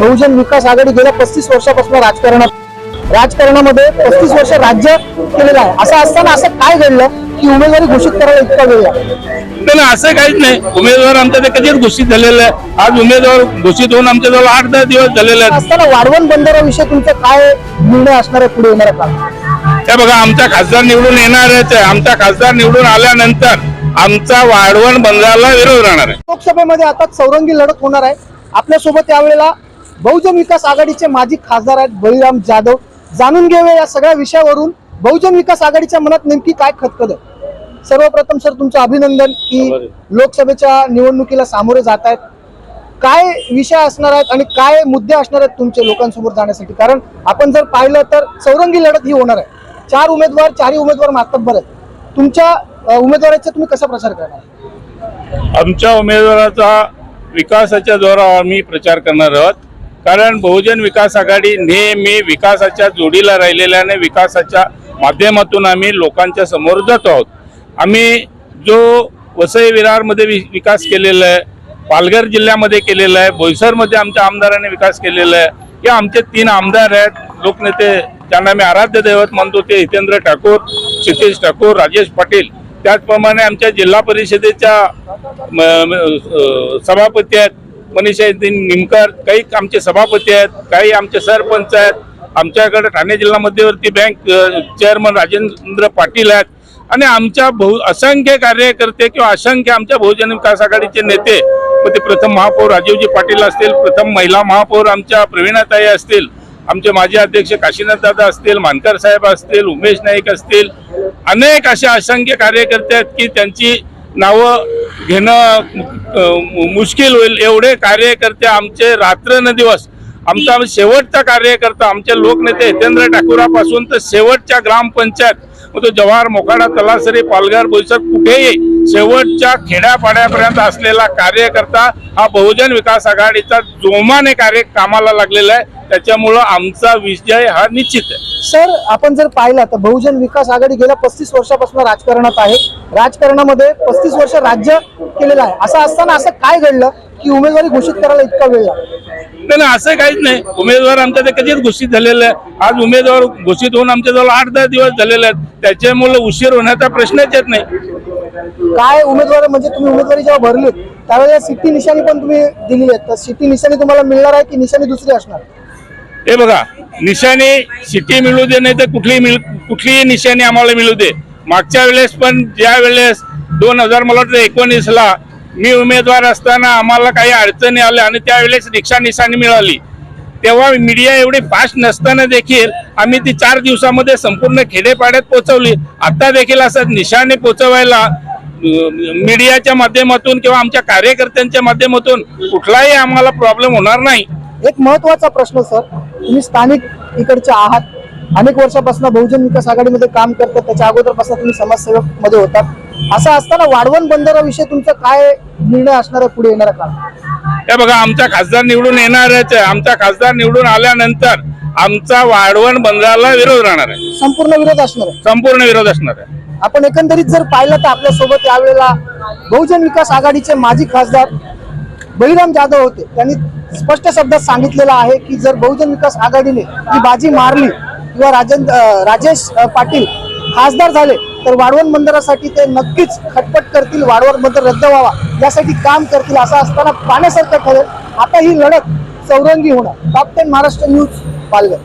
बहुजन विकास आघाडी गेल्या पस्तीस वर्षापासून राजकारणात राजकारणामध्ये पस्तीस वर्ष राज्य केलेलं आहे. असं असताना असं काय घडलं? की उमेदवारी घोषित करायला इतका वेळ लागला? असं काहीच नाही. उमेदवार आमच्या ते कधीच घोषित झालेलं आहे आज उमेदवार घोषित होऊन आमच्या जवळ आठ दहा दिवस झालेले आहेत. असताना वाढवण बंदराविषयी तुमचा काय निर्णय असणार आहे पुढे येणारा काळ त्या बघा आमचा खासदार निवडून येणारच आहे. आमचा खासदार निवडून आल्यानंतर आमचा वाढवण बंधाला विरोध राहणार आहे. लोकसभेमध्ये आता चौरंगी लढत होणार आहे. आपल्यासोबत यावेळेला बहुजन विकास आघाडीचे माजी खासदार आहेत बळीराम जाधव. जाणून घेऊया या सगळ्या विषयावरून बहुजन विकास आघाडीच्या मनात नेमकी काय खतखत? आहे सर्वप्रथम सर तुमचं अभिनंदन की लोकसभेच्या निवडणुकीला सामोरे जात आहेत. काय विषय असणार आहेत आणि काय मुद्दे असणार आहेत तुमचे लोकांसमोर जाण्यासाठी? कारण आपण जर पाहिलं तर चौरंगी लढत ही होणार आहे. चार उमेदवार चारही उमेदवार मातब्बर आहेत. तुमच्या उमेदवाराचा तुम्ही कसा प्रचार करणार? आमच्या उमेदवाराचा विकासाच्या जोरावर आम्ही प्रचार करणार आहोत. कारण बहुजन विकास आघाडी नेहमी विकासाच्या जोडीला राहिलेल्याने विकासाच्या माध्यमातून आम्ही लोकांच्या समोर जातो आहोत. आम्ही जो वसई विरारमध्ये वि विकास केलेला आहे पालघर जिल्ह्यामध्ये केलेला आहे बोईसरमध्ये आमच्या आमदारांनी विकास केलेला आहे. हे आमचे तीन आमदार आहेत. लोकनेते ज्यांना मी आराध्य दैवत मानतो ते हितेंद्र ठाकूर क्षितेश ठाकूर राजेश पाटील. त्याचप्रमाणे आमच्या जिल्हा परिषदेच्या म- सभापती आहेत मनीषा निमकर काही आमचे सभापती आहेत काही आमचे सरपंच आहेत. आमच्याकडे ठाणे जिल्हा मध्यवर्ती बँक चेअरमन राजेंद्र पाटील आहेत. आणि आमच्या बहु असंख्य कार्यकर्ते किंवा असंख्य आमच्या बहुजन विकास आघाडीचे नेते मग ते प्रथम महापौर राजीवजी पाटील असतील प्रथम महिला महापौर आमच्या प्रवीणाताई असतील आमचे माजी अध्यक्ष काशीनाथ दादा असतील मानकर साहेब असतील उमेश नाईक असतील अनेक असे असंख्य कार्यकर्ते आहेत की त्यांची नावं घेणं मुश्किल होईल. एवढे कार्यकर्ते आमचे रात्र न दिवस आमचा शेवटचा कार्यकर्ता आमचे लोकनेते हितेंद्र ठाकूरापासून तर शेवटच्या ग्रामपंचायत मग तो जवाहर मोखाडा तलासरी पालघर बोईसर कुठेही शेवटच्या खेड्यापाड्यापर्यंत असलेला कार्यकर्ता हा बहुजन विकास आघाडीचा जोमाने कार्य कामाला लागलेला आहे. त्याच्यामुळं आमचा विजय हा निश्चित आहे. सर आपण जर पाहिलं तर बहुजन विकास आघाडी गेल्या पस्तीस वर्षापासून राजकारणात आहे. राजकारणामध्ये पस्तीस वर्ष राज्य केलेलं आहे. असं असताना असं काय घडलं की उमेदवारी घोषित करायला इतका वेळ लागला? नाही नाही, असं काहीच नाही. उमेदवार आमच्या ते कधीच घोषित झालेलं आहे आज उमेदवार घोषित होऊन आमच्या जवळ आठ दहा दिवस झालेले आहेत. त्याच्यामुळे उशीर होण्याचा प्रश्नच येत नाही. काय उमेदवार म्हणजे तुम्ही उमेदवारी जेव्हा भरली त्यावेळेला सिटी निशाणी पण तुम्ही दिलेली आहे तर सिटी निशाणी तुम्हाला मिळणार आहे की निशाणी दुसरी असणार? हे बघा निशाणी सिटी मिळू दे नाही तर कुठलीही मिळ कुठलीही निशाणी आम्हाला मिळू दे. मागच्या वेळेस पण ज्या वेळेस दोन हजार मला वाटतं एकोणीसला मी उमेदवार असताना आम्हाला काही अडचणी आल्या आणि त्यावेळेस रिक्षा निशाणी मिळाली. तेव्हा मीडिया एवढी फास्ट नसताना देखील आम्ही ती चार दिवसामध्ये संपूर्ण खेडेपाड्यात पोहोचवली. आता देखील असं निशाणे पोचवायला मीडियाच्या माध्यमातून किंवा आमच्या कार्यकर्त्यांच्या माध्यमातून कुठलाही आम्हाला प्रॉब्लेम होणार नाही. एक महत्त्वाचा प्रश्न सर. तुम्ही स्थानिक इकडचे आहात. अनेक वर्षापासून बहुजन विकास आघाडीमध्ये काम करतात. त्याच्या अगोदरपासून तुम्ही समाजसेवकमध्ये होतात. असं असताना वाढवण बंदराविषयी तुमचा काय निर्णय असणार आहे पुढे येणारा हे बघा आमचा खासदार निवडून येणारच आहे. आमचा खासदार निवडून आल्यानंतर आमचा वाढवण बंधाला विरोध राहणार आहे. संपूर्ण विरोध असणार आहे? संपूर्ण विरोध असणार आहे. आपण एकंदरीत जर पाहिलं तर आपल्यासोबत यावेळेला बहुजन विकास आघाडीचे माजी खासदार बहिराम जाधव होते. त्यांनी स्पष्ट शब्दात सांगितलेलं आहे की जर बहुजन विकास आघाडीने ही बाजी मारली किंवा राजेंद्र राजेश पाटील खासदार झाले तर वाढवण बंदरासाठी ते नक्कीच खटपट करतील वाढवण बंदर रद्द व्हावा यासाठी काम करतील असं असताना पाण्यासारखं ठरेल. आता ही लढत चौरंगी होणार. Top ten Maharashtra news Palghar.